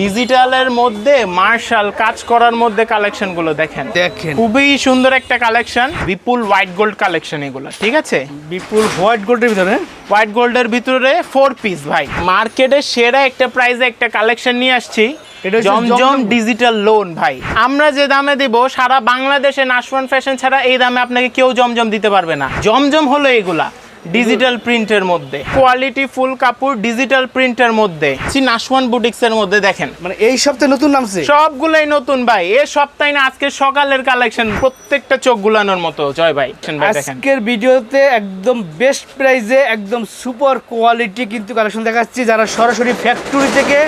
ডিজিটালের মধ্যে মার্শাল কাজ করার মধ্যে কালেকশনগুলো দেখেন। দেখেন। খুবই সুন্দর একটা collection Bipul white gold collection এগুলো ঠিক আছে? বিপুল হোয়াইট গোল্ডের ভিতরে? হোয়াইট গোল্ডের ভিতরে ফোর পিস ভাই। মার্কেটের সেরা একটা প্রাইসে একটা কালেকশন নিয়ে আসছি। এটা জমজম জমজম। ডিজিটাল লোন ভাই। আমরা যে দামে দিব সারা বাংলাদেশে নাশওয়ান ফ্যাশন ছাড়া এই দামে আপনাকে কেউ জমজম দিতে পারবে না। জমজম হলো এগুলা। ডিজিটাল প্রিন্টের মধ্যে। কোয়ালিটি ফুল কাপড় ডিজিটাল প্রিন্টের মধ্যে। সি নাশওয়ান বুটিক্স এর মধ্যে দেখেন। মানে এই সপ্তাহে নতুন নামছে? সবগুলাই নতুন ভাই। এ সপ্তাহে না আজকে সকালের কালেকশন প্রত্যেকটা চোখ গুলানোর মতো। জয় ভাই আজকের ভিডিওতে একদম বেস্ট প্রাইসে একদম সুপার কোয়ালিটি কিন্তু কালেকশন দেখাচ্ছি। যারা সরাসরি ফ্যাক্টরি থেকে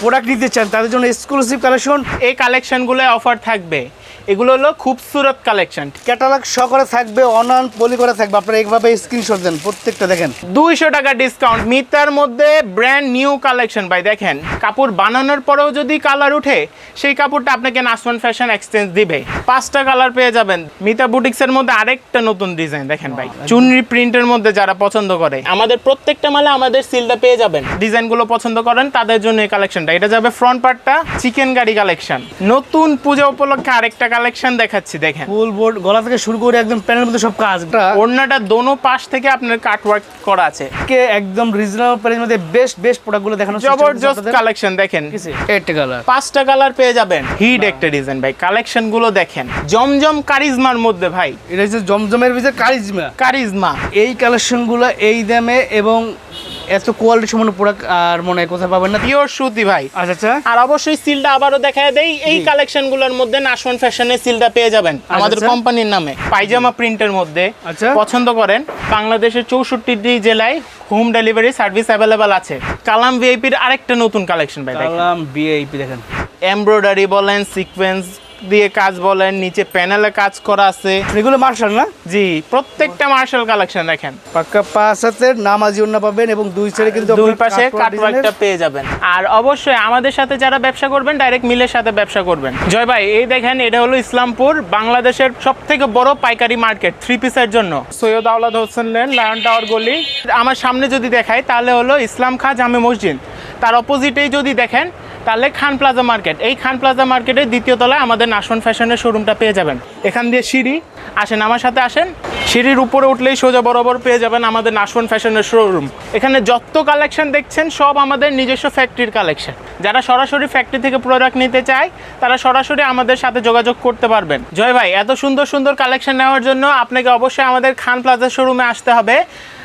প্রোডাক্ট নিতে চান তাদের জন্য এক্সক্লুসিভ কালেকশন এই কালেকশনগুলো অফার থাকবে। এগুলো হলো খুবসুরত কালেকশন ক্যাটালগ সহকারে থাকবে অনান পলি করে থাকবে। আপনারা এইভাবে স্ক্রিনশট দেন প্রত্যেকটা দেখেন। দুইশো টাকা ডিসকাউন্ট মিতার মধ্যে ব্র্যান্ড নিউ কালেকশন ভাই দেখেন কাপড় বানানোর পরেও যদি কালার উঠে সেই কাপড়টা আপনাকে নাসমান ফ্যাশন এক্সচেঞ্জ দিবে। পাঁচটা কালার পেয়ে যাবেন। মিতা বুটিক্সের মধ্যে আরেকটা নতুন ডিজাইন দেখেন ভাই। চুনরি প্রিন্টের মধ্যে যারা পছন্দ করে আমাদের প্রত্যেকটা মালে আমাদের সিলটা পেয়ে যাবেন। ডিজাইনগুলো পছন্দ করেন তাদের জন্য এই কালেকশনটা এটা যাবে ফ্রন্ট পার্টটা চিকেন গাড়ি কালেকশন নতুন পূজা উপলক্ষে আরেকটা কালেকশন দেখাচ্ছি দেখেন। ফুল বোর্ড গলা থেকে শুরু করে একদম প্যানের মধ্যে সব কাজ। ওড়নাটা দোনো পাশ থেকে আপনার কাটওয়ার্ক করা আছে। কে একদম রিজনেবল প্রাইসের মধ্যে বেস্ট বেস্ট প্রোডাক্টগুলো দেখানো জবরদস্ত কালেকশন দেখেন। এইটা কালার পাঁচটা কালার পেয়ে যাবেন। হিট একটা ডিজাইন ভাই। কালেকশনগুলো দেখেন। জমজম কারিজমার মধ্যে ভাই। এটা হচ্ছে জমজমের ভিতরে কারিজমা। কারিজমা। এই কালেকশনগুলো এই দামে এবং এত কোয়ালিটি সম্পন্ন প্রোডাক্ট আর মনে কোথায় পাবেন না। পিওর সুতি ভাই। আচ্ছা আচ্ছা। আর অবশ্যই সিলটা আবারও দেখায় দেই এই জি। কালেকশনগুলোর মধ্যে নাশওয়ান ফ্যাশনের সিলটা পেয়ে যাবেন। আমাদের আচ্ছা। কোম্পানির নামে পায়জামা প্রিন্টের মধ্যে। আচ্ছা। পছন্দ করেন বাংলাদেশের চৌষট্টি জেলায় হোম ডেলিভারি সার্ভিস অ্যাভেলেবেল আছে। কালাম ভিআইপির আরেকটা নতুন কালেকশন ভাই দেখেন। কালাম বিআইপি দেখেন। এমব্রয়ডারি বলেন সিকোয়েন্স দিয়ে কাজ বলেন নিচে প্যানেলে কাজ করা আছে। এগুলো মার্শাল না? জি প্রত্যেকটা মার্শাল কালেকশন দেখেন। পাক্কা পাঁচ হাতের নামাজি অন্য পাবেন এবং দুই সাইডে কিন্তু দুই পাশে কাটওয়ার্কটা পেয়ে যাবেন। আর অবশ্যই আমাদের সাথে যারা ব্যবসা করবেন ডাইরেক্ট মিলের সাথে ব্যবসা করবেন। জয় ভাই এই দেখেন এটা হলো ইসলামপুর বাংলাদেশের সব থেকে বড় পাইকারি মার্কেট থ্রি পিসের জন্য। Syed Awlad Hossain lane lion tower গলি। আমার সামনে যদি দেখাই তাহলে হলো ইসলাম খা জামে মসজিদ। তার অপোজিটেই যদি দেখেন তাহলে খান প্লাজা মার্কেট। এই খান প্লাজা মার্কেটের দ্বিতীয় তলায় আমাদের নাশন ফ্যাশনের শোরুমটা পেয়ে যাবেন। এখান দিয়ে সিঁড়ি। আসেন আমার সাথে আসেন। সিঁড়ির উপরে উঠলেই সোজা বরাবর পেয়ে যাবেন আমাদের নাশন ফ্যাশনের শোরুম। এখানে যত কালেকশন দেখছেন, সব আমাদের নিজস্ব ফ্যাক্টরির কালেকশন। যারা সরাসরি ফ্যাক্টরি থেকে প্রোডাক্ট নিতে চায়, তারা সরাসরি আমাদের সাথে যোগাযোগ করতে পারবেন। জয় ভাই, এত সুন্দর সুন্দর কালেকশন নেওয়ার জন্য আপনাকে অবশ্যই আমাদের খান প্লাজা শোরুমে আসতে হবে।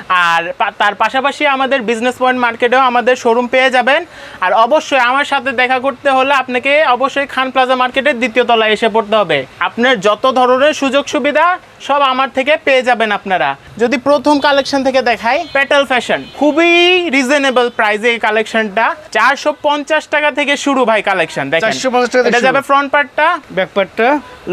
আর তার পাশাপাশি আমাদের বিজনেস পয়েন্ট মার্কেটেও আমাদের শোরুম পেয়ে যাবেন। আর অবশ্যই আমার সাথে দেখা করতে হলে আপনাকে অবশ্যই খান প্লাজা মার্কেটের দ্বিতীয় তলায় এসে পড়তে হবে। আপনার যত ধরনের সুযোগ সুবিধা সব আমার থেকে পেয়ে যাবেন আপনারা। যদি প্রথম কালেকশন থেকে দেখাই পেটাল ফ্যাশন খুবই রিজনেবল প্রাইসে এই কালেকশনটা চারশো পঞ্চাশ টাকা থেকে শুরু ভাই কালেকশন দেখেন। 450 টাকা এটা যাবে ফ্রন্ট পার্টটা ব্যাকপার্টটা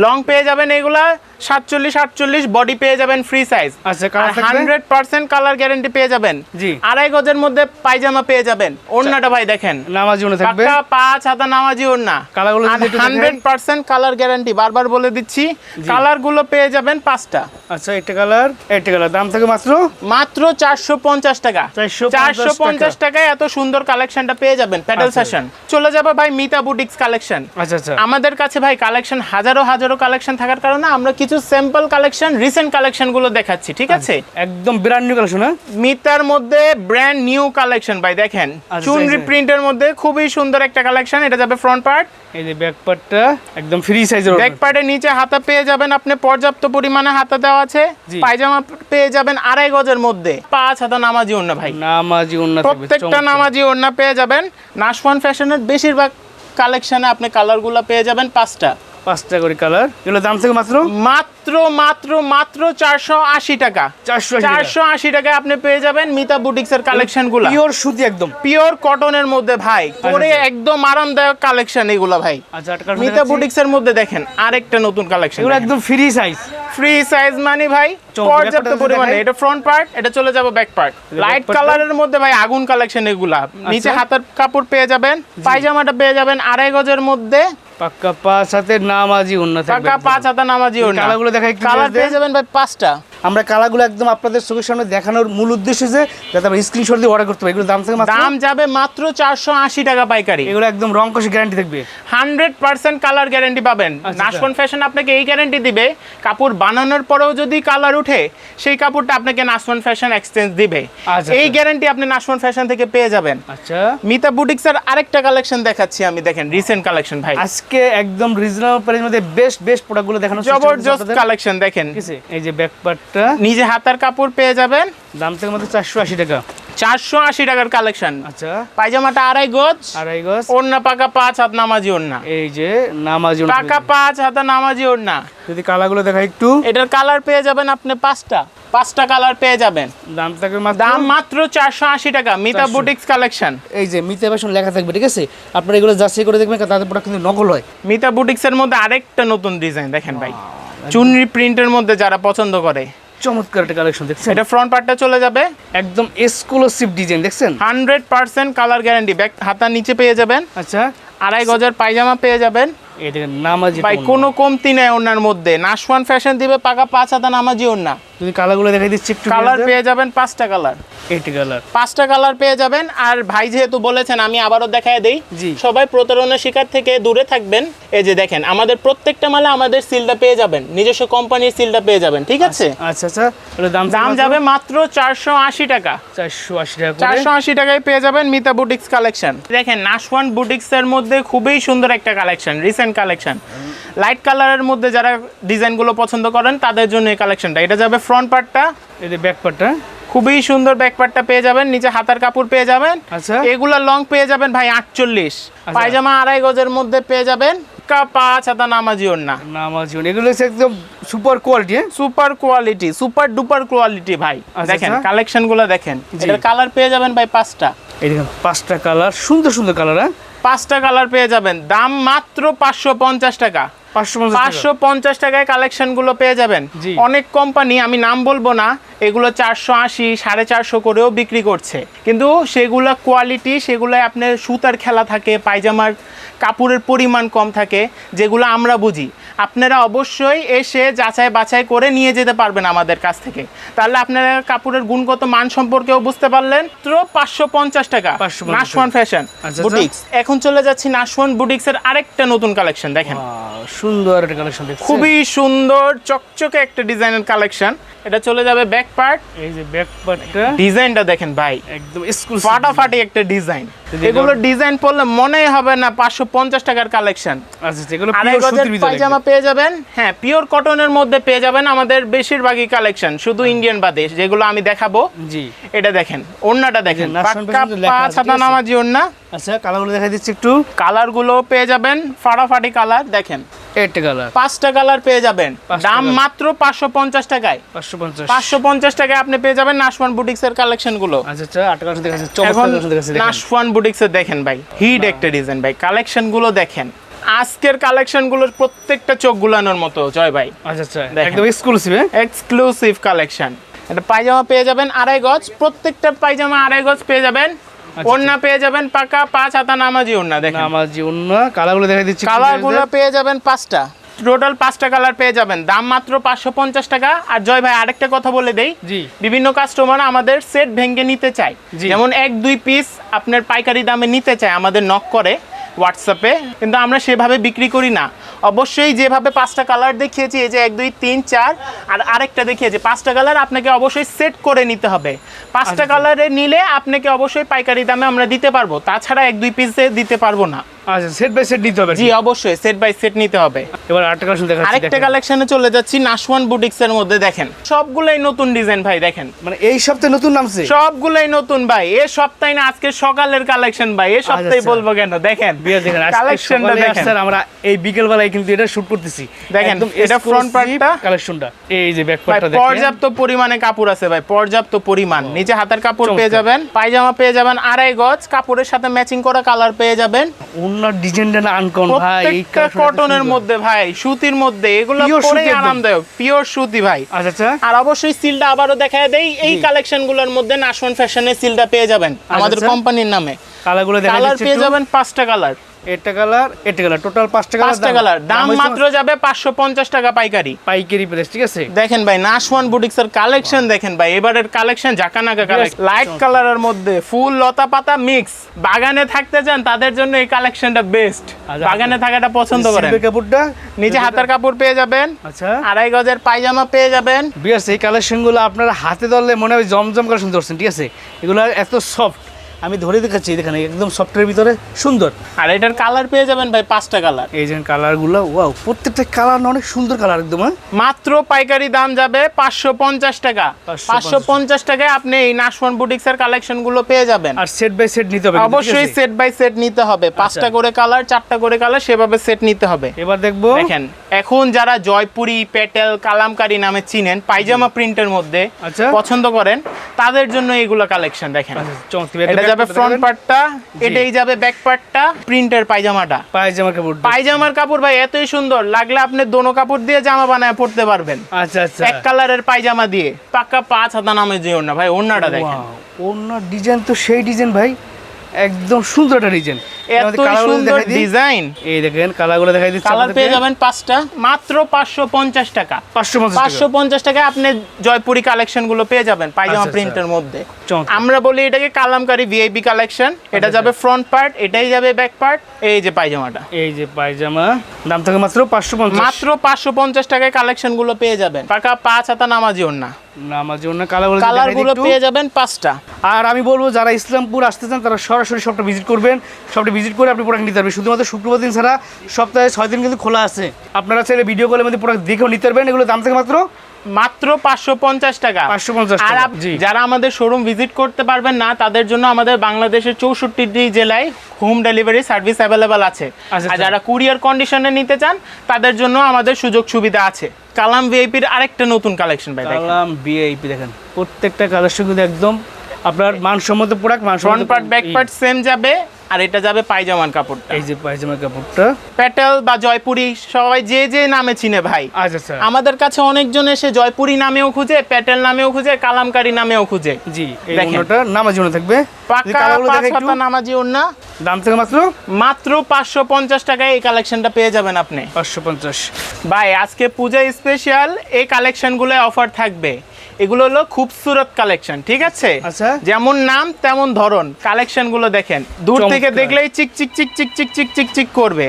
লং পেয়ে যাবেন এগুলা সাতচল্লিশ আটচল্লিশ বডি পেয়ে যাবেন ফ্রি সাইজ আচ্ছা, হান্ড্রেড পার্সেন্ট কালার গ্যারেন্টি পেয়ে যাবেন। জি। আড়াই গজের মধ্যে পায়জামা পেয়ে যাবেন। ওড়নাটা ভাই দেখেন। নামাজি অন্য থাকবে? পাঁচ হাতা নামাজি ওড়না। কালারগুলো হান্ড্রেড পার্সেন্ট কালার গ্যারান্টি বারবার বলে দিচ্ছি। কালারগুলো পেয়ে যাবেন পাঁচটা। আচ্ছা একটা কালার একটা কালার। দাম থাকে মাত্র? মাত্র চারশো পঞ্চাশ টাকা। 450 চারশো পঞ্চাশ টাকায় এত সুন্দর কালেকশন পেয়ে যাবেন প্যাডেল আচ্ছা। সেশন। চলে যাবে ভাই মিতা বুটিক্স কালেকশন। আচ্ছা আচ্ছা। আমাদের কাছে ভাই কালেকশন হাজারো হাজারো কালেকশন থাকার কারণে আমরা কিছু স্যাম্পল কালেকশন রিসেন্ট কালেকশনগুলো দেখাচ্ছি ঠিক আছে? একদম ব্র্যান্ড নিউ কালেকশন মিতার মধ্যে ব্র্যান্ড নিউ কালেকশন ভাই দেখেন। আচ্ছা, চুনরি আচ্ছা। প্রিন্টের মধ্যে খুবই সুন্দর একটা কালেকশন এটা যাবে ফ্রন্ট পার্ট এই যে ব্যাক পার্টটা একদম ফ্রি সাইজের ব্যাক পার্টের নিচে হাতা পেয়ে যাবেন আপনি পর্যাপ্ত পরিমাণে হাতা দেওয়া আছে। পায়জামা পেয়ে যাবেন আড়াই গজের মধ্যে। পাঁচ হাতা নামাজি অন্য ভাই। নামাজি অন্য প্রত্যেকটা নামাজি ওড়না পেয়ে যাবেন। নাশওয়ান ফ্যাশনের বেশিরভাগ কালেকশনে আপনি কালারগুলো পেয়ে যাবেন পাঁচটা। পাঁচটা করে কালার। এগুলো দাম থেকে মাত্র? মাত্র মাত্র মাত্র চারশো আশি টাকা। চারশো আশি টাকায় আপনি পেয়ে যাবেন মিতা বুটিক্স এর কালেকশনগুলা পিওর সুতি একদম। পিওর কটনের মধ্যে ভাই। পরে আচ্ছা। একদম আরামদায়ক কালেকশন এগুলা ভাই। আচ্ছা মিতা। বুটিক্স এর মধ্যে দেখেন আরেকটা নতুন কালেকশন একদম ফ্রি সাইজ ফ্রি সাইজ মানে ভাই। পর্যাপ্ত পরিমাণে। এটা ফ্রন্ট পার্ট এটা চলে যাবে ব্যাক পার্ট লাইট কালারের মধ্যে ভাই আগুন কালেকশন এগুলা। নিচে আচ্ছা। হাতের কাপড় পেয়ে যাবেন পায়জামাটা পেয়ে যাবেন আড়াই গজের মধ্যে। পাক্কা পাঁচ হাতের নামাজি উন্নত পাক্কা পাঁচ হাতের নামাজি উন্নত কালারগুলো দেখাই কালার পেয়ে যাবেন ভাই পাঁচটা। আমরা কালারগুলো একদম আপনাদের চোখের সামনে দেখানোর মূল উদ্দেশ্য যে যাতে আমরা স্ক্রিনশট দিয়ে অর্ডার করতে পারি। এগুলো দাম থেকে মাত্র দাম যাবে মাত্র চারশো আশি টাকা পাইকারি। এগুলো একদম রং কষে গ্যারান্টি থাকবে। হান্ড্রেড পার্সেন্ট কালার গ্যারেন্টি পাবেন। আচ্ছা। ফ্যাশন আপনাকে এই গ্যারেন্টি দিবে কাপড় বানানোর পরেও যদি কালার উঠে সেই কাপড়টা আপনাকে নাশফন ফ্যাশন এক্সচেঞ্জ দিবে। আচ্ছা, এই গ্যারান্টি আপনি নাশফন ফ্যাশন থেকে পেয়ে যাবেন। আচ্ছা। মিতা বুটিক্সের আরেকটা কালেকশন দেখাচ্ছি আমি দেখেন রিসেন্ট কালেকশন ভাই। আজকে একদম রিজনেবল প্রাইসের মধ্যে বেস্ট বেস্ট প্রোডাক্টগুলো দেখানো জবরদস্ত কালেকশন দেখেন। এই যে ব্যাকপার্টটা নিজে হাতার কাপড় পেয়ে যাবেন। দাম থেকে মাত্র চারশো আশি টাকা। চারশো আশি টাকার কালেকশন। আচ্ছা। পায়জামাটা আড়াই গজ আড়াই গজ। ওড়না পাকা পাঁচ হাত নামাজি ওড়না। এই যে নামাজি পাকা পাঁচ হাতা নামাজি ওড়না। যদি কালারগুলো দেখা একটু। এটার কালার পেয়ে যাবেন আপনি পাঁচটা। পাঁচটা কালার পেয়ে যাবেন। দাম থাকবে দাম মাত্র চারশো আশি টাকা। Mita boutiques collection. এই যে মিতে ফ্যাশন লেখা থাকবে ঠিক আছে? আপনারা এগুলো যাচাই করে দেখবেন তাদের প্রোডাক্ট কিন্তু নকল হয়। মিতা বুটিক্স এর মধ্যে আরেকটা নতুন ডিজাইন দেখেন ভাই। চুনরি প্রিন্টের মধ্যে যারা পছন্দ করে চমৎকার একটা কালেকশন দেখছেন। এটা ফ্রন্ট পার্টটা চলে যাবে। একদম এক্সক্লুসিভ ডিজাইন দেখছেন? Hundred percent colour guarantee back হাতার নিচে পেয়ে যাবেন। আচ্ছা। আড়াই গজের পায়জামা পেয়ে যাবেন। এই দেখেন নামাজি ভাই কোনো কমতি নেই ওনার মধ্যে। নাশওয়ান ফ্যাশন দিবে পাকা পাঁচ হাতা নামাজি ওনা যদি কালারগুলো দেখাই দিচ্ছি একটু কালার পেয়ে যাবেন পাঁচটা কালার। এইটি কালার। পাঁচটা কালার পেয়ে যাবেন। আর ভাই যেহেতু বলেছেন আমি আবারও দেখায় দেই। সবাই প্রতারণা শিকার থেকে দূরে থাকবেন। এই যে দেখেন আমাদের প্রত্যেকটা মালে আমাদের সিলটা পেয়ে যাবেন। নিজস্ব কোম্পানির সিলটা পেয়ে যাবেন ঠিক আছে? আচ্ছা আচ্ছা দাম দাম যাবে মাত্র চারশো আশি টাকা। চারশো আশি টাকা চারশো আশি টাকায় পেয়ে যাবেন মিতা বুটিক্স কালেকশন দেখেন নাশওয়ান বুটিক্স এর মধ্যে খুবই সুন্দর একটা কালেকশন রিসেন্ট কালেকশন লাইট কালারের মধ্যে যারা ডিজাইনগুলো পছন্দ করেন তাদের জন্য এই কালেকশনটা এটা যাবে ফ্রন্ট পার্টটা এই ব্যাক পার্টটা খুবই সুন্দর ব্যাকপার্টটা পেয়ে যাবেন। নিচে হাতার কাপড় পেয়ে যাবেন। আচ্ছা। এগুলা লং পেয়ে যাবেন ভাই আটচল্লিশ। আচ্ছা। পায়জামা আড়াই গজের মধ্যে পেয়ে যাবেন। কা পাঁচ হাতা নামাজি ওড়না। নামাজি এগুলো একদম সুপার কোয়ালিটি হ্যাঁ? Super quality super duper quality ভাই। আচ্ছা, দেখেন আচ্ছা। দেখেন। এটার কালার পেয়ে যাবেন ভাই পাঁচটা। এই দেখেন পাঁচটা কালার সুন্দর সুন্দর কালার হ্যাঁ? পাঁচটা কালার পেয়ে যাবেন। দাম মাত্র পাঁচশো পঞ্চাশ টাকা। পাঁচশো পঞ্চাশ পাঁচশো পঞ্চাশ টাকায় কালেকশনগুলো পেয়ে যাবেন। অনেক কোম্পানি আমি নাম বলব না এগুলো চারশো আশি সাড়ে চারশো করেও বিক্রি করছে। কিন্তু সেগুলো কোয়ালিটি সেগুলোয় আপনার সুতার খেলা থাকে পায়জামার কাপড়ের পরিমাণ কম থাকে যেগুলো আমরা বুঝি। আপনারা অবশ্যই এসে যাচাই বাছাই করে নিয়ে যেতে পারবেন আমাদের কাছ থেকে। তাহলে আপনারা কাপড়ের গুণগত মান সম্পর্কেও বুঝতে পারলেন। মাত্র পাঁচশো পঞ্চাশ টাকা। 550 নাশওয়ান ফ্যাশন। বুটিক্স এখন চলে যাচ্ছি নাশওয়ান বুটিক্সের আরেকটা নতুন কালেকশন দেখেন। সুন্দর একটা কালেকশন খুবই সুন্দর চকচকে একটা ডিজাইনের কালেকশন এটা চলে যাবে ব্যাক পার্ট এই যে ব্যাক পার্টটা ডিজাইনটা দেখেন ভাই। একদম এক্সক্লুসিভ ফাটাফাটি একটা ডিজাইন এগুলো ডিজাইন পড়লে মনেই হবে না পাঁচশো পঞ্চাশ টাকার কালেকশন আচ্ছা এগুলো গজের সুতির ভিতরে পায়জামা পেয়ে যাবেন। হ্যাঁ পিওর কটনের মধ্যে পেয়ে যাবেন আমাদের বেশিরভাগই কালেকশন শুধু ইন্ডিয়ান বাদে যেগুলো আমি দেখাবো। জি। এটা দেখেন ওড়নাটা দেখেন। পাক্কা পাঁচ হাতা নামাজি ওড়না। আচ্ছা কালারগুলো দেখা দিচ্ছি একটু। কালারগুলো পেয়ে যাবেন ফাটাফাটি কালার দেখেন। কালার। পাঁচটা কালার পেয়ে যাবেন। দাম মাত্র পাঁচশো পঞ্চাশ টাকায়। পাঁচশো পঞ্চাশ। পাঁচশো পঞ্চাশ টাকায় আপনি পেয়ে যাবেন নাশওয়ান বুটিক্স এর কালেকশনগুলো আচ্ছা আচ্ছা কালেকশন এখন যাচ্ছে দেখেন। নাশওয়ান বুটিক্স এর দেখেন ভাই হিট একটা ডিজাইন ভাই কালেকশনগুলো দেখেন। আজকের কালেকশনগুলোর প্রত্যেকটা চোখ গুলানোর মতো জয় ভাই। আচ্ছা আচ্ছা একদম এক্সক্লুসিভ এক্সক্লুসিভ কালেকশন এটা পায়জামা পেয়ে যাবেন আড়াই গজ প্রত্যেকটা পায়জামা আড়াই গজ পেয়ে যাবেন। ওড়না পেয়ে যাবেন পাকা পাঁচ হাতা নামাজি ওন্না দেখেন। নামাজি ওন্না কালারগুলো দেখে দিচ্ছি একটু কালারগুলো দেখা পেয়ে যাবেন পাঁচটা। টোটাল পাঁচটা কালার পেয়ে যাবেন। দাম মাত্র পাঁচশো পঞ্চাশ টাকা। আর জয় ভাই আরেকটা কথা বলে দেই। জি। বিভিন্ন কাস্টমার আমাদের সেট ভেঙে নিতে চায়। যেমন এক দুই পিস আপনার পাইকারি দামে নিতে চায় আমাদের নক করে। হোয়াটসঅ্যাপে কিন্তু আমরা সেভাবে বিক্রি করি না। অবশ্যই যেভাবে পাঁচটা কালার দেখিয়েছি এই যে এক দুই তিন চার আর আরেকটা দেখিয়েছি পাঁচটা কালার আপনাকে অবশ্যই সেট করে নিতে হবে। পাঁচটা কালারে নিলে আপনাকে অবশ্যই পাইকারি দামে আমরা দিতে পারব। তাছাড়া এক দুই পিসে দিতে পারব না। আচ্ছা সেট বাই সেট নিতে হবে জি অবশ্যই সেট বাই সেট নিতে হবে। এবার আটটা কালেকশন দেখা যাচ্ছে আরেকটা কালেকশনে চলে যাচ্ছি নাশওয়ান বুটিক্স এর মধ্যে দেখেন। সবগুলোই নতুন ডিজাইন ভাই দেখেন। মানে এই সপ্তাহে নতুন নামছে? সবগুলোই নতুন ভাই এ সপ্তাহে না আজকে সকালের কালেকশন ভাই এ সপ্তাহে আচ্ছা। বলব কেন দেখেন। দেখেন কালেকশনটা দেখেন। আর আমরা এই বিকেল বেলায় কিন্তু এটা শুট করতেছি। দেখেন, এটা front part-টা। কালেকশনটা এই যে ব্যাক পার্টটা দেখেন। পর্যাপ্ত পরিমাণে কাপড় আছে ভাই পর্যাপ্ত পরিমাণ। নিচে হাতের কাপড় পেয়ে যাবেন পায়জামা পেয়ে যাবেন আড়াই গজ কাপড়ের সাথে ম্যাচিং করা কালার পেয়ে যাবেন। অন্য ডিজাইনটা না আনকন ভাই এই প্রত্যেকটা কটনের মধ্যে ভাই সুতির মধ্যে এগুলো পরে সুতি আরামদায়ক পিওর সুতি ভাই। আচ্ছা আচ্ছা। আর অবশ্যই সিলটা আবারও দেখায় দেই এই কালেকশনগুলোর মধ্যে নাশওয়ান ফ্যাশনের সিলটা পেয়ে যাবেন আমাদের আচ্ছা। কোম্পানির নামে। কালারগুলো দেখা কালার পেয়ে যাবেন পাঁচটা কালার এটা কালার এটা কালার টোটাল পাঁচটা কালার পাঁচটা কালার। দাম মাত্র যাবে পাঁচশো পঞ্চাশ টাকা পাইকারি। পাইকারি প্রাইস ঠিক আছে? দেখেন ভাই নাশওয়ান বুটিক্সের কালেকশন দেখেন ভাই এবারের কালেকশন জাকানাকা কালেকশন লাইট কালারের মধ্যে ফুল লতা পাতা মিক্স বাগানে থাকতে চান তাদের জন্য এই কালেকশনটা বেস্ট আচ্ছা, বাগানে থাকাটা পছন্দ করেন। সিল্কের কাপড়টা নিচে হাতের কাপড় পেয়ে যাবেন আচ্ছা। আড়াই গজের পায়জামা পেয়ে যাবেন। বিয়ার্স এই কালেকশনগুলো আপনারা হাতে ধরলে মনে হয় জমজম কালেকশন ধরছেন ঠিক আছে? এগুলো এত সফট আমি ধরে দেখাচ্ছি দেখেন একদম সফটের ভিতরে সুন্দর। আর এটার কালার পেয়ে যাবেন ভাই পাঁচটা কালার এই যে কালারগুলো ওয়াও প্রত্যেকটা কালার অনেক সুন্দর কালার একদম হ্যাঁ? মাত্র পাইকারি দাম যাবে পাঁচশো পঞ্চাশ টাকা। পাঁচশো পঞ্চাশ। টাকায় আপনি এই নাশওয়ান বুটিক্সের কালেকশনগুলো পেয়ে যাবেন। আর সেট বাই সেট নিতে হবে অবশ্যই সেট বাই সেট নিতে হবে। পাঁচটা করে কালার চারটা করে কালার সেভাবে সেট নিতে হবে। এবার দেখব। দেখেন এখন যারা জয়পুরি পেটেল কালামকারি নামে চিনেন পায়জামা প্রিন্টের মধ্যে আচ্ছা। পছন্দ করেন তাদের জন্য এগুলো কালেকশন দেখেন। আচ্ছা, চমৎকার। যাবে ফ্রন্ট পার্টটা এটাই যাবে ব্যাক পার্টটা প্রিন্টের পায়জামাটা। পায়জামার কাপড় পায়জামার কাপড় ভাই এতই সুন্দর। লাগলে আপনি দোনো কাপড় দিয়ে জামা বানায় পড়তে পারবেন। আচ্ছা আচ্ছা। এক কালারের পায়জামা দিয়ে। পাক্কা পাঁচ হাতা নামে যে ওড়না। ভাই ওড়নাটা দেখেন। ওড়না ডিজাইন তো সেই ডিজাইন ভাই। একদম সুন্দর একটা ডিজাইন এত সুন্দর ডিজাইন এই দেখেন কালারগুলো দেখাই দিচ্ছি কালার পেয়ে যাবেন পাঁচটা। মাত্র পাঁচশো পঞ্চাশ টাকা। পাঁচশো পঞ্চাশ পাঁচশো পঞ্চাশ টাকায় আপনি জয়পুরি কালেকশনগুলো পেয়ে যাবেন পায়জামা আচ্ছা, প্রিন্টের মধ্যে। আমরা বলি এটাকে কালামকারি ভিআইপি কালেকশন এটা আচ্ছা, যাবে ফ্রন্ট পার্ট এটাই যাবে ব্যাক পার্ট এই যে পায়জামাটা। এই যে পায়জামা দাম থাকে মাত্র পাঁচশো পঞ্চাশ। মাত্র পাঁচশো পঞ্চাশ টাকায় কালেকশনগুলো পেয়ে যাবেন। পাকা পাঁচ হাতা নামাজি না না আমার জন্য কালারগুলো। পেয়ে যাবেন পাঁচটা। আর আমি বলব যারা ইসলামপুর আসতে চান তারা সরাসরি শপটা ভিজিট করবেন। শপটা ভিজিট করে আপনি প্রোডাক্ট নিতে পারবেন। শুধুমাত্র শুক্রবার দিন ছাড়া সপ্তাহে ছয় দিন কিন্তু খোলা আছে। আপনারা চাইলে ভিডিও কলের মধ্যে প্রোডাক্ট দেখেও নিতে পারবেন। এগুলো দাম থেকে মাত্র মাত্র পাঁচশো পঞ্চাশ টাকা। 550 আর। যারা আমাদের শোরুম ভিজিট করতে পারবেন না তাদের জন্য আমাদের বাংলাদেশের চৌষট্টি জেলায় হোম ডেলিভারি সার্ভিস অ্যাভেলেবেল আছে। আর আচ্ছা। যারা কুরিয়ার কন্ডিশনে নিতে চান তাদের জন্য আমাদের সুযোগ সুবিধা আছে। কালাম ভিআইপির আরেকটা নতুন কালেকশন ভাই কালাম বিআইপি দেখেন প্রত্যেকটা কালেকশন কিন্তু একদম আপনার মানসম্মত প্রোডাক্ট ফ্রন্ট মানসম্মত পার্ট ব্যাক পার্ট সেম যাবে। আর এটা যাবে পায়জামান কাপড়টা। এই যে পায়জামার কাপড়টা। প্যাটেল বা জয়পুরি সবাই যে যে নামে চিনে ভাই। আচ্ছা আচ্ছা। আমাদের কাছে অনেকজন এসে জয়পুরি নামেও খুঁজে প্যাটেল নামেও খুঁজে কালামকারি নামেও খুঁজে। জি এই দেখেন। অন্যটা নামার জন্য থাকবে। পাকা পাঁচ একটু, হাতা নামাজি ওন্না দাম থেকে মাত্র? মাত্র পাঁচশো পঞ্চাশ টাকায় এই কালেকশনটা পেয়ে যাবেন আপনি। পাঁচশো পঞ্চাশ। ভাই আজকে পূজা স্পেশাল এই কালেকশনগুলো অফার থাকবে। এগুলো হলো খুবসুরত কালেকশন ঠিক আছে? আচ্ছা। যেমন নাম তেমন ধরন। কালেকশনগুলো দেখেন দূর থেকে দেখলেই চিক চিক চিক চিক চিক চিক চিক চিক করবে।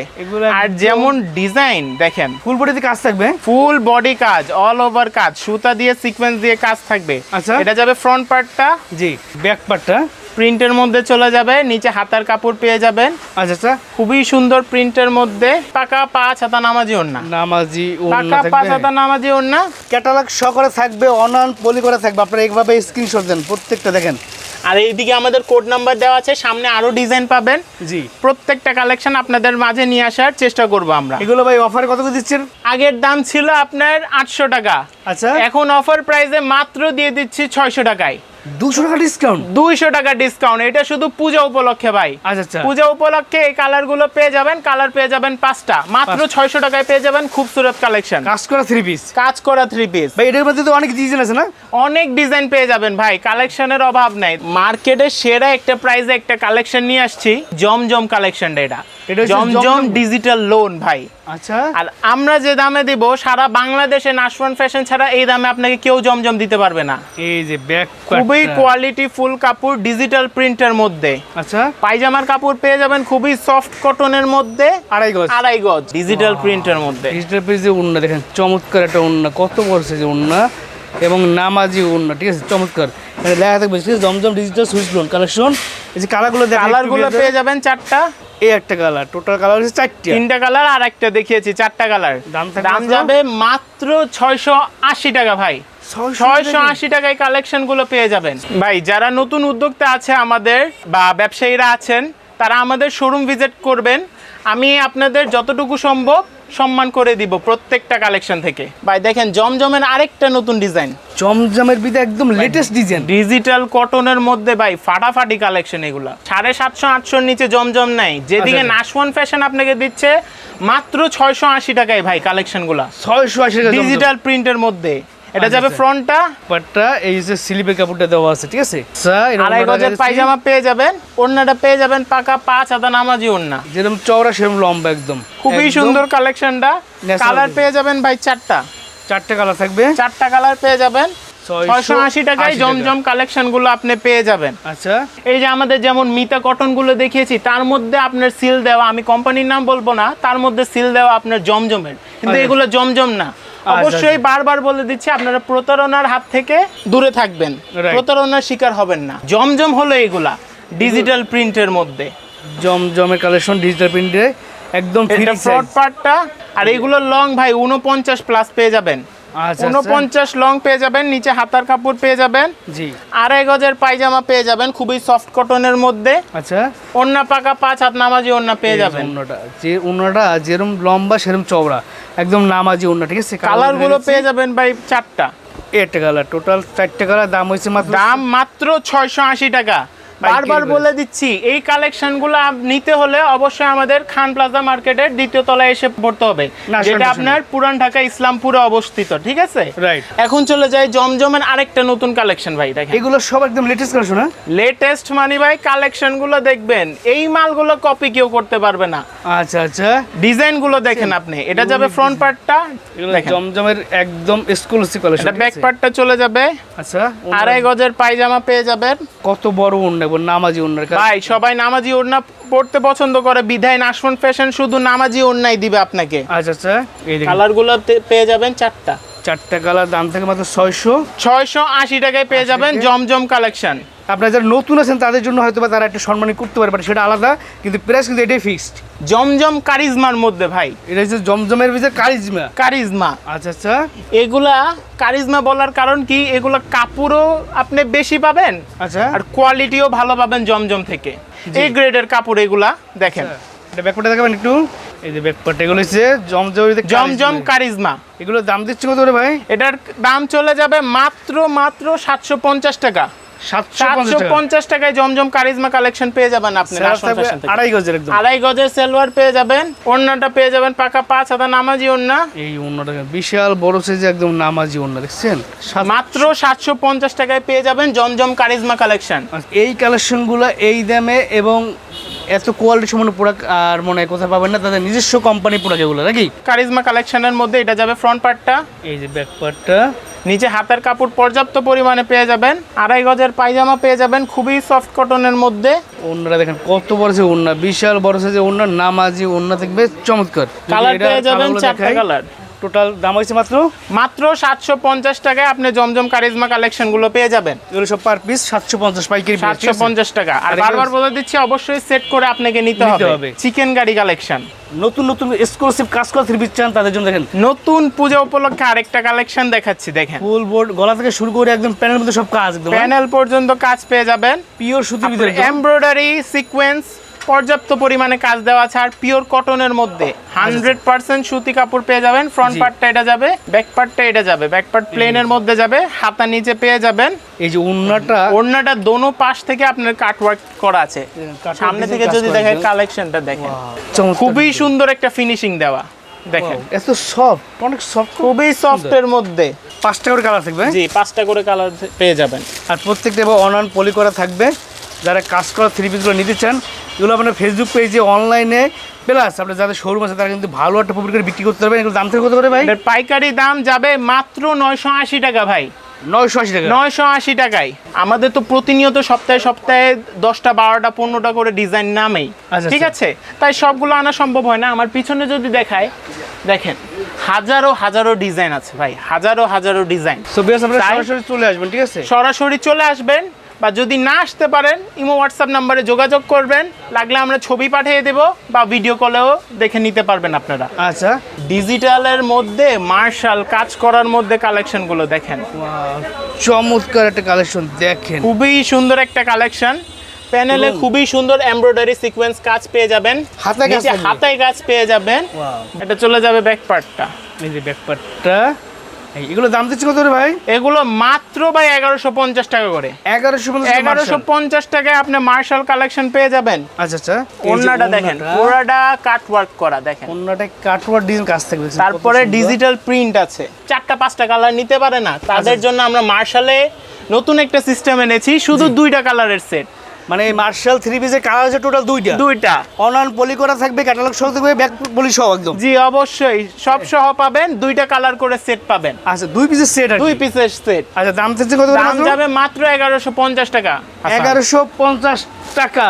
আর যেমন ডিজাইন দেখেন। ফুল বডিতে কাজ থাকবে? ফুল বডি কাজ অল ওভার কাজ। সুতা দিয়ে সিকোয়েন্স দিয়ে কাজ থাকবে। আচ্ছা। এটা যাবে ফ্রন্ট পার্টটা জি ব্যাক পার্টটা প্রিন্টের মধ্যে চলে যাবে নিচে হাতার কাপড় পেয়ে যাবেন। আচ্ছা আচ্ছা। খুবই সুন্দর প্রিন্টের মধ্যে পাকা পাঁচ হাতা নামাজি ওন্না নামাজি ওড়না পাকা পাঁচ হাতা নামাজি ওন্না ক্যাটালগ সহকারে থাকবে অনান পলি করে থাকবে। আপনারা এইভাবে স্ক্রিনশট দেন প্রত্যেকটা দেখেন। আর এইদিকে আমাদের কোড নাম্বার দেওয়া আছে সামনে আরও ডিজাইন পাবেন। জি। প্রত্যেকটা কালেকশন আপনাদের মাঝে নিয়ে আসার চেষ্টা করব আমরা। এগুলো ভাই অফার কত করে দিচ্ছেন? আগের দাম ছিল আপনার আটশো টাকা। আচ্ছা। এখন অফার প্রাইসে মাত্র দিয়ে দিচ্ছি ছয়শো টাকায়। দুশো টাকা ডিসকাউন্ট দুইশো টাকা ডিসকাউন্ট এটা শুধু পূজা উপলক্ষে ভাই। আচ্ছা আচ্ছা। পূজা উপলক্ষে এই কালারগুলো পেয়ে যাবেন কালার পেয়ে যাবেন পাঁচটা। মাত্র ছয়শো টাকায় পেয়ে যাবেন কালেকশন কাজ করা থ্রি পিস কাজ করা থ্রি পিস ভাই এটার মধ্যে তো অনেক ডিজাইন আছে না? অনেক ডিজাইন পেয়ে যাবেন ভাই কালেকশনের অভাব নাই। মার্কেটে সেরা একটা প্রাইসে একটা কালেকশন নিয়ে আসছি জমজম কালেকশনটা এটা। জমজম? ডিজিটাল লোন ভাই। আচ্ছা। আর আমরা যে দামে দিব সারা বাংলাদেশে নাশওয়ান ফ্যাশন ছাড়া এই দামে আপনাকে কেউ জমজম দিতে পারবে না। এই যে ব্যাক খুবই কোয়ালিটি ফুল কাপড় ডিজিটাল প্রিন্টের মধ্যে। আচ্ছা। পায়জামার কাপড় পেয়ে যাবেন খুবই সফট কটনের মধ্যে। আড়াই গজ। আড়াই গজ ডিজিটাল প্রিন্টের মধ্যে। ডিজিটাল পেজ যে উন্না দেখেন চমৎকার একটা উন্না কত বড় সাইজের উন্না। এবং নামাজি উন্না ঠিক আছে চমৎকার। লেখা থাকবে Zamzam digital Swiss lawn collection এই যে কালারগুলো দেখেন কালারগুলো পেয়ে যাবেন চারটা। এই একটা কালার। টোটাল কালার হচ্ছে চারটে। তিনটা কালার আর একটা দেখিয়েছি চারটা কালার। দাম দাম যাবে মাত্র ছয়শো আশি টাকা ভাই। ছয়শো আশি টাকায় কালেকশনগুলো পেয়ে যাবেন। ভাই যারা নতুন উদ্যোক্তা আছে আমাদের বা ব্যবসায়ীরা আছেন তারা আমাদের শোরুম ভিজিট করবেন। আমি আপনাদের যতটুকু সম্ভব সম্মান করে দিব প্রত্যেকটা কালেকশন থেকে। ভাই দেখেন জমজমের আরেকটা নতুন ডিজাইন জমজমের বিদে একদম লেটেস্ট ডিজাইন ডিজিটাল কটনের মধ্যে ভাই ফাটাফাটি কালেকশন এগুলো। সাড়ে সাতশো আটশোর নিচে জমজম নাই। যেদিকে আচ্ছা। নাশওয়ান ফ্যাশন আপনাকে দিচ্ছে মাত্র ছয়শো আশি টাকায় ভাই কালেকশনগুলো ছয়শো আশি টাকা ডিজিটাল প্রিন্টের মধ্যে। এটা যাবে আচ্ছা। ফ্রন্টটা। পাটটা এই যে স্লিপের কাপড়টা দেওয়া আছে ঠিক আছে? আড়াই গজের পায়জামা পেয়ে যাবেন ওড়নাটা পেয়ে যাবেন পাকা পাঁচ আদা নামাজি ওড়না। যেরকম চওড়া সেরকম লম্বা একদম। খুবই সুন্দর কালেকশনটা। কালার পেয়ে যাবেন ভাই চারটা। চারটে কালার থাকবে? চারটা কালার পেয়ে যাবেন। ছয়শো আশি টাকায় জমজম কালেকশনগুলো আপনি পেয়ে যাবেন। আচ্ছা। এই যে আমাদের যেমন মিতা কটনগুলো দেখিয়েছি তার মধ্যে আপনার সিল দেওয়া আমি কোম্পানির নাম বলব না তার মধ্যে সিল দেওয়া আপনার জমজমের। কিন্তু। এগুলো জমজম না। অবশ্যই বারবার বলে দিচ্ছি আপনারা প্রতারণার হাত থেকে দূরে থাকবেন। প্রতারণার শিকার হবেন না। জমজম হলো এগুলা ডিজিটাল প্রিন্টের মধ্যে। জমজমের কালেকশন ডিজিটাল প্রিন্টে একদম ফ্রড পার্টটা আর এগুলো লং ভাই উনপঞ্চাশ প্লাস পেয়ে যাবেন। আচ্ছা উনপঞ্চাশ লং পেয়ে যাবেন নিচে হাতার কাপড় পেয়ে যাবেন। জি। আড়াই গজের পায়জামা পেয়ে যাবেন খুবই সফট কটনের মধ্যে। আচ্ছা। ওন্না পাকা পাঁচ হাত নামাজি ওন্না পেয়ে যাবেন। উন্নটা যে উন্নটা যেরকম লম্বা সেরকম চওড়া একদম নামাজি উন্না ঠিক আছে? কালারগুলো পেয়ে যাবেন ভাই চারটা। একটা কালার টোটাল চারটে কালার দাম হয়েছে মাত্র দাম মাত্র ছয়শো আশি টাকা। বারবার বলে দিচ্ছি এই কালেকশনগুলো নিতে হলে অবশ্যই আমাদের খান প্লাজা মার্কেটের দ্বিতীয় তলায় এসে পড়তে হবে যেটা আপনার পুরান ঢাকা ইসলামপুরে অবস্থিত ঠিক আছে? রাইট এখন চলে যাই জমজমের আরেকটা নতুন কালেকশন ভাই দেখেন। এগুলো সব একদম লেটেস্ট কালেকশন হ্যাঁ? লেটেস্ট মানি ভাই কালেকশনগুলো দেখবেন এই মালগুলো কপি কেউ করতে পারবে না। আচ্ছা আচ্ছা। ডিজাইনগুলো দেখেন আপনি এটা যাবে ফ্রন্ট পার্টটা জমজমের একদম এক্সক্লুসিভ কালেকশন এটা ব্যাক পার্টটা চলে যাবে আচ্ছা। আড়াই গজের পায়জামা পেয়ে যাবেন। কত বড় উন্না এবং নামাজি কাজ ভাই সবাই নামাজি ওড়না পড়তে পছন্দ করে। বিধায় নাশমন ফ্যাশন শুধু নামাজি ওড়নাই দিবে আপনাকে। আচ্ছা আচ্ছা। এই দেখুন। কালারগুলো পেয়ে যাবেন চারটা। চারটা কালার দাম থেকে মাত্র ছয়শো। ছয়শো আশি টাকায় পেয়ে যাবেন জমজম কালেকশন। আপনারা যারা নতুন আছেন তাদের জন্য হয়তো বা তারা একটা সম্মানী করতে পারে বাট সেটা আলাদা কিন্তু প্রাইস কিন্তু এটাই ফিক্সড জমজম কারিজমার মধ্যে ভাই। এটা হচ্ছে জমজমের ভিতরে কারিজমা। কারিজমা। আচ্ছা আচ্ছা। এগুলা কারিজমা বলার কারণ কি? এগুলা কাপড়ও আপনি বেশি পাবেন আচ্ছা। আর কোয়ালিটিও ভালো পাবেন জমজম থেকে। এই গ্রেডের কাপড় এগুলা দেখেন। এটা দেখাবেন একটু? এই যে ব্যাকপার্ট এগুলো হচ্ছে জমজম কারিজমা। এগুলো দাম দিচ্ছে কত করে ভাই? এটার দাম চলে যাবে মাত্র মাত্র সাতশো পঞ্চাশ টাকা। সাতশো পঞ্চাশ টাকায় জমজম কারিজমা কালেকশন পেয়ে যাবেন আপনি। আড়াই গজের আড়াই পেয়ে যাবেন ওড়নাটা পেয়ে যাবেন পাকা পাঁচ হাতা নামাজি ওড়না। এই বিশাল বড় সাইজে একদম নামাজি উন্না দেখছেন? মাত্র সাতশো পঞ্চাশ টাকায় পেয়ে যাবেন জমজম কারিজমা কালেকশন এই কালেকশনগুলো এই দামে এবং এত কোয়ালিটি সম্পন্ন প্রোডাক্ট আর মনে হয় কোথায় পাবেন না তাদের নিজস্ব কোম্পানি প্রোডাক্ট এগুলো নাকি? কারিজমা কালেকশনের মধ্যে এটা যাবে ফ্রন্ট পার্টটা এই যে ব্যাক পার্টটা নিচে হাতের কাপড় পর্যাপ্ত পরিমাণে পেয়ে যাবেন। আড়াই গজের পায়জামা পেয়ে যাবেন খুবই সফট কটনের মধ্যে। ওন্নাটা দেখেন কত বড় সাইজ ওন্না বিশাল বড় সাইজে ওন্না নামাজি ওন্না থাকবে চমৎকার। কালার পেয়ে যাবেন চারটা কালার টোটাল দাম হয়েছে মাত্র? মাত্র সাতশো পঞ্চাশ টাকায় আপনি জমজম কারিজমা কালেকশনগুলো পেয়ে যাবেন। এগুলো সব পার পিস সাতশো পঞ্চাশ পাইকারি সাতশো পঞ্চাশ টাকা। আর বারবার বলে দিচ্ছি অবশ্যই সেট করে আপনাকে নিতে হবে। হবে। চিকেন গাড়ি কালেকশন নতুন নতুন এক্সক্লুসিভ কাজ করা থ্রি পিস চান তাদের জন্য দেখেন। নতুন পূজা উপলক্ষে আরেকটা কালেকশন দেখাচ্ছি দেখেন। ফুল বোর্ড গলা থেকে শুরু করে একদম প্যানেল মধ্যে সব কাজ একদম প্যানেল পর্যন্ত কাজ পেয়ে যাবেন। পিওর সুতির ভিতরে এমব্রয়ডারি সিকোয়েন্স পর্যাপ্ত পরিমাণে কাজ দেওয়া আছে আর পিওর কটনের মধ্যে। হান্ড্রেড পার্সেন্ট সুতি কাপড় পেয়ে যাবেন ফ্রন্ট পার্টটা এটা যাবে ব্যাক পার্টটা এটা যাবে। ব্যাক পার্ট প্লেনের মধ্যে যাবে হাতা নিচে পেয়ে যাবেন। এই যে উন্নাটা ওড়নাটা দোনো পাশ থেকে আপনার কাট ওয়ার্ক করা আছে। সামনে থেকে যদি দেখেন কালেকশনটা দেখেন। খুবই সুন্দর একটা ফিনিশিং দেওয়া। দেখেন। এত সফট অনেক সফট খুবই সফটের মধ্যে। পাঁচটা করে কালার থাকবে জি পাঁচটা করে কালার পেয়ে যাবেন। আর প্রত্যেকটা অনলাইন পলি করা থাকবে। যারা কাজ করা থ্রি পিসগুলো নিতে চান এগুলো আপনার ফেসবুক পেজে অনলাইনে প্লাস আপনার যাদের শোরুম আছে তারা কিন্তু ভালো একটা প্রফিট করে বিক্রি করতে পারবেন এগুলো দাম থেকে কত করে ভাই? পাইকারি দাম যাবে মাত্র নয়শো আশি টাকা ভাই। নয়শো আশি টাকা। নয়শো আশি টাকায়। আমাদের তো প্রতিনিয়ত সপ্তাহে সপ্তাহে দশটা বারোটা পনেরোটা করে ডিজাইন নামেই। আচ্ছা, ঠিক আচ্ছা। আছে? তাই সবগুলো আনা সম্ভব হয় না। আমার পিছনে যদি দেখায় দেখেন হাজারো হাজারো ডিজাইন আছে ভাই। হাজারো হাজারো ডিজাইন সরাসরি চলে আসবেন ঠিক আছে? সরাসরি চলে আসবেন। বা যদি না আসতে পারেন ইমো হোয়াটসঅ্যাপ নাম্বারে যোগাযোগ করবেন। লাগলে আমরা ছবি পাঠিয়ে দেব বা ভিডিও কলেও দেখে নিতে পারবেন আপনারা। আচ্ছা। ডিজিটালের মধ্যে মার্শাল কাজ করার মধ্যে কালেকশনগুলো দেখেন। চমৎকার একটা কালেকশন দেখেন। খুবই সুন্দর একটা কালেকশন প্যানেলে খুবই সুন্দর এমব্রয়ডারি সিকোয়েন্স কাজ পেয়ে যাবেন। হাতায় কাজ পেয়ে যাবেন। এটা চলে যাবে ব্যাক পার্টটা এই যে ব্যাক পার্টটা এগুলো দাম দিচ্ছে কত ভাই? এগুলো মাত্র ভাই এগারোশো পঞ্চাশ টাকা করে। এগারোশো এগারোশো পঞ্চাশ টাকায় আপনি মার্শাল কালেকশন পেয়ে যাবেন। আচ্ছা আচ্ছা। ওড়নাটা দেখেন পুরাটা কাট ওয়ার্ক করা দেখেন। অন্যটা কাটওয়ার ডিজাইন কাজ থাকবে তারপরে ডিজিটাল প্রিন্ট আছে। চারটা পাঁচটা কালার নিতে পারে না। তাদের জন্য আমরা মার্শালে নতুন একটা সিস্টেম এনেছি শুধু দুইটা কালারের সেট মানে এই মার্শাল থ্রি পিসের কালার আছে টোটাল দুইটা। দুইটা। অনলাইন পলি করা থাকবে ক্যাটালগ সহ থাকবে ব্যাক পলি সহ একদম। জি অবশ্যই। সব সহ পাবেন দুইটা কালার করে সেট পাবেন। আচ্ছা দুই পিসের সেট দুই পিসের সেট আচ্ছা দাম থাকছে কত দাম যাবে মাত্র এগারোশো পঞ্চাশ টাকা। এগারোশো পঞ্চাশ টাকা।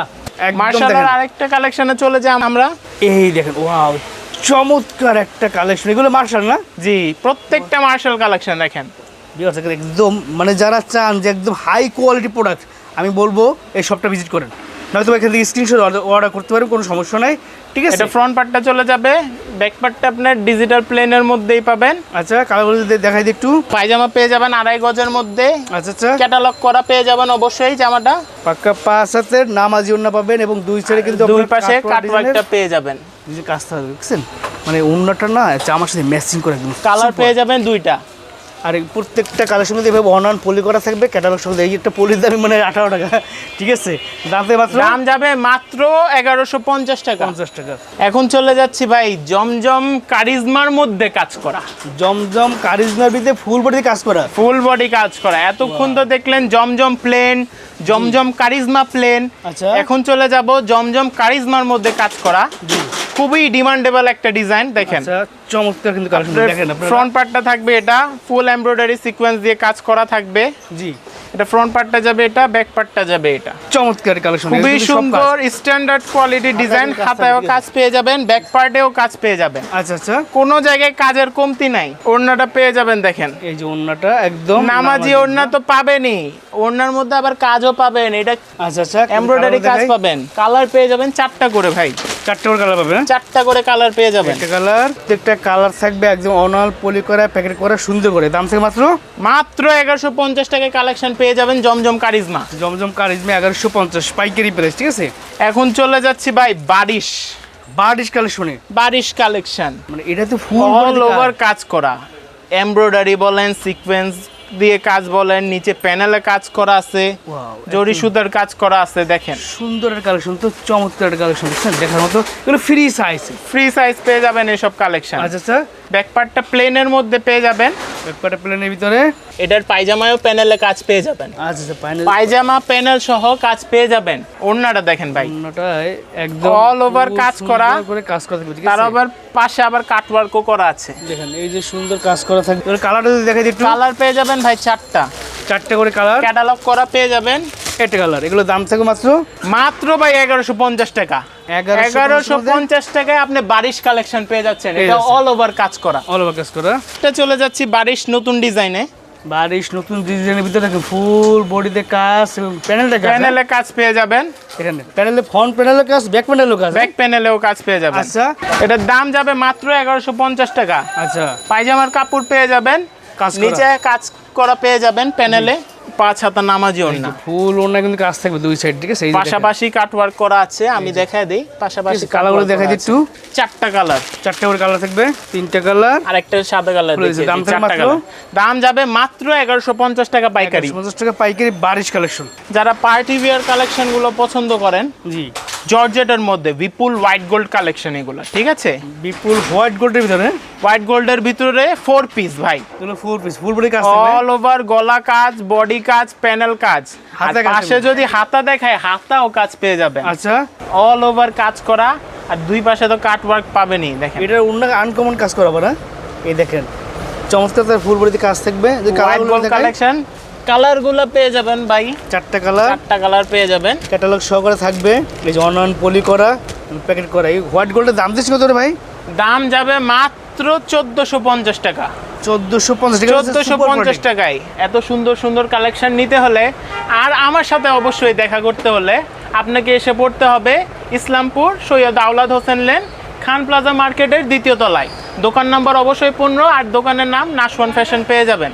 মার্শালের আরেকটা কালেকশনে চলে যাই আমরা। এই দেখেন ওয়াও চমৎকার একটা কালেকশন এগুলো মার্শাল না? জি প্রত্যেকটা মার্শাল কালেকশন দেখেন। একদম মানে যারা চান যে একদম হাই কোয়ালিটি প্রোডাক্ট আমি বলব এই শপটা ভিজিট করেন। নয়তো এখান থেকে স্ক্রিনশট অর্ডার করতে পারেন কোনো সমস্যা নাই। ঠিক আছে? এটা ফ্রন্ট পার্টটা চলে যাবে ব্যাক পার্টটা আপনার ডিজিটাল প্লেনের মধ্যেই পাবেন। আচ্ছা কালারগুলো দেখাই দিই একটু। পায়জামা পেয়ে যাবেন আড়াই গজের মধ্যে। আচ্ছা আচ্ছা। ক্যাটালগ করা পেয়ে যাবেন অবশ্যই জামাটা। পাক্কা পাঁচ হাতের নামাজি ওন্না পাবেন এবং দুই সাইডে কিন্তু দুই পাশে কাটওয়ার্ক কাটওয়ার্কটা পেয়ে যাবেন। যে কাজটা দেখছেন? মানে ওন্নাটা না জামার সাথে ম্যাচিং করে একদম কালার পেয়ে যাবেন দুইটা। আর এই প্রত্যেকটা কালেকশন যদি এভাবে অনলাইন পলি করা থাকবে ক্যাটালগ সহ এই একটা পলির দামি মানে আঠারো টাকা। ঠিক আছে? দামে মাত্র? দাম যাবে মাত্র এগারোশো পঞ্চাশ টাকা। পঞ্চাশ টাকা। এখন চলে যাচ্ছি ভাই জমজম কারিজমার মধ্যে কাজ করা। জমজম কারিজমার ভিতরে ফুল বডি কাজ করা? ফুল বডি কাজ করা। এতক্ষণ তো দেখলেন জমজম প্লেন জমজম কারিজমা প্লেন আচ্ছা। এখন চলে যাব জমজম কারিজমার মধ্যে কাজ করা। খুবই ডিমান্ডেবল একটা ডিজাইন দেখেন। আচ্ছা চমৎকার কিন্তু কালেকশন দেখেন আপনারা। ফ্রন্ট পার্টটা থাকবে এটা ফুল এমব্রয়ডারি সিকোয়েন্স দিয়ে কাজ করা থাকবে। জি। এটা ফ্রন্ট পার্টটা যাবে এটা ব্যাক পার্টটা যাবে এটা। চমৎকার কালেকশন খুবই সুন্দর স্ট্যান্ডার্ড কোয়ালিটি ডিজাইন খাতায়ও কাজ পেয়ে যাবেন ব্যাক পার্টেও কাজ পেয়ে যাবেন। আচ্ছা আচ্ছা। কোনো জায়গায় কাজের কমতি নাই ওড়নাটা পেয়ে যাবেন দেখেন। এই যে ওন্নাটা একদম নামাজি ওড়না তো পাবেনই ওড়নার মধ্যে আবার কাজও পাবেন এটা আচ্ছা আচ্ছা এমব্রয়ডারি কাজ পাবেন। কালার পেয়ে যাবেন চারটা করে ভাই। চারটে করে কালার পাবেন? চারটা করে কালার পেয়ে যাবেন। একটা কালার প্রত্যেকটা কালার থাকবে একদম অনাল পলি করা প্যাকেট করা সুন্দর করে। দাম থেকে মাত্র? মাত্র এগারোশো পঞ্চাশ টাকায় কালেকশন পেয়ে যাবেন জমজম কারিজমা। জমজম কারিজমে এগারোশো পঞ্চাশ পাইকারি প্রাইস ঠিক আছে? এখন চলে যাচ্ছি ভাই বারিশ। বারিশ কালেকশনে বারিশ কালেকশন মানে এটা তো ফুল অল ওভার কাজ করা। এমব্রয়ডারি বলেন সিকোয়েন্স দিয়ে কাজ বলেন নিচে প্যানেলে কাজ করা আছে জরি সুতার কাজ করা আছে দেখেন। সুন্দরের কালেকশন তো চমৎকার কালেকশন দেখার মতো এগুলো ফ্রি সাইজ ফ্রি সাইজ পেয়ে যাবেন এসব কালেকশন আচ্ছা আচ্ছা। ব্যাক পার্টটা প্লেনের মধ্যে পেয়ে যাবেন। ব্যাপারটা প্লেনের ভিতরে? এটার পায়জামায়ও প্যানেলে কাজ পেয়ে যাবেন। আচ্ছা আচ্ছা পাইনাল পায়জামা প্যানেল সহ কাজ পেয়ে যাবেন। ওড়নাটা দেখেন ভাই। অন্যটায় একদম over খুব কাজ করা। করে কাজ করা থাকবে তার আবার পাশে আবার কাটওয়ার্কও করা আছে। দেখেন এই যে সুন্দর কাজ করা থাকবে। কালারটা যদি দেখাই দিই একটু। কালার পেয়ে যাবেন ভাই চারটা। চারটে করে কালার ক্যাটালগ করা পেয়ে যাবেন। একটা কালার এগুলো দাম থাকে মাত্র? মাত্র ভাই এগারোশো পঞ্চাশ টাকা। 1150 এগারোশো পঞ্চাশ টাকায় আপনি বারিশ কালেকশন পেয়ে যাচ্ছেন। এটা অল ওভার কাজ করা। অল ওভার কাজ করা। এটা চলে যাচ্ছি বারিশ নতুন ডিজাইনে বারিশ নতুন ডিজাইনের ভিতরে দেখেন ফুল বডিতে কাজ? প্যানেলে কাজ পেয়ে যাবেন। এখানে। প্যানেলে ফ্রন্ট প্যানেলের কাজ ব্যাক কাজ ব্যাক প্যানেলেও কাজ পেয়ে যাবেন। আচ্ছা। এটার দাম যাবে মাত্র এগারোশো পঞ্চাশ টাকা। আচ্ছা। পায়জামার কাপড় পেয়ে যাবেন। নিচে কাজ করা পেয়ে যাবেন প্যানেলে পাঁচ হাতা নামাজি ওড়না। ফুল ওনা কিন্তু কাজ থাকবে দুই সাইড থেকে সেই পাশাপাশি কাটওয়ার্ক করা আছে আমি দেখাই দিই। পাশাপাশি কালারগুলো দেখাই দিই একটু। চারটা কালার চারটে করে কালার থাকবে তিনটে কালার আর একটা সাদা কালার দাম মাত্র? দাম যাবে মাত্র এগারোশো পঞ্চাশ টাকা পাইকারি। পঞ্চাশ টাকা পাইকারি বারিশ কালেকশন যারা পার্টি ওয়্যার কালেকশনগুলো পছন্দ করেন জি। জর্জেটের মধ্যে বিপুল হোয়াইট গোল্ড কালেকশন এগুলো ঠিক আছে? বিপুল হোয়াইট গোল্ডের ভিতরে? হোয়াইট গোল্ডের ভিতরে ফোর পিস ভাই। ফোর পিস ফুল বডি কাজ অল ওভার গলা কাজ বডি কাজ প্যানেল কাজ। আর পাশে যদি হাতা দেখায় হাতাও কাজ পেয়ে যাবে আচ্ছা। অল ওভার কাজ করা আর দুই পাশে তো কাট ওয়ার্ক পাবেনই দেখেন। এটার অন্য আনকমন কাজ করা না? এই দেখেন চমৎকার তার ফুল বডিতে কাজ থাকবে। যে কালারগুলো কালেকশন কালারগুলো পেয়ে যাবেন ভাই। চারটে কালার চারটা কালার পেয়ে যাবেন। ক্যাটালগ সহকারে থাকবে। এই যে অনলাইন পলি করা প্যাকেট করা। এই হোয়াইট গোল্ডের দাম দিচ্ছি কত ভাই? দাম যাবে মাত্র চোদ্দশো পঞ্চাশ টাকা। চোদ্দোশো পঞ্চাশ চোদ্দশো পঞ্চাশ টাকায়। এত সুন্দর সুন্দর কালেকশন নিতে হলে আর আমার সাথে অবশ্যই দেখা করতে হলে আপনাকে এসে পড়তে হবে ইসলামপুর সৈয়দ আওলাদ হোসেন লেন খান প্লাজা মার্কেটের দ্বিতীয় তলায়। দোকান নাম্বার অবশ্যই পনেরো আর দোকানের নাম নাশওয়ান ফ্যাশন পেয়ে যাবেন।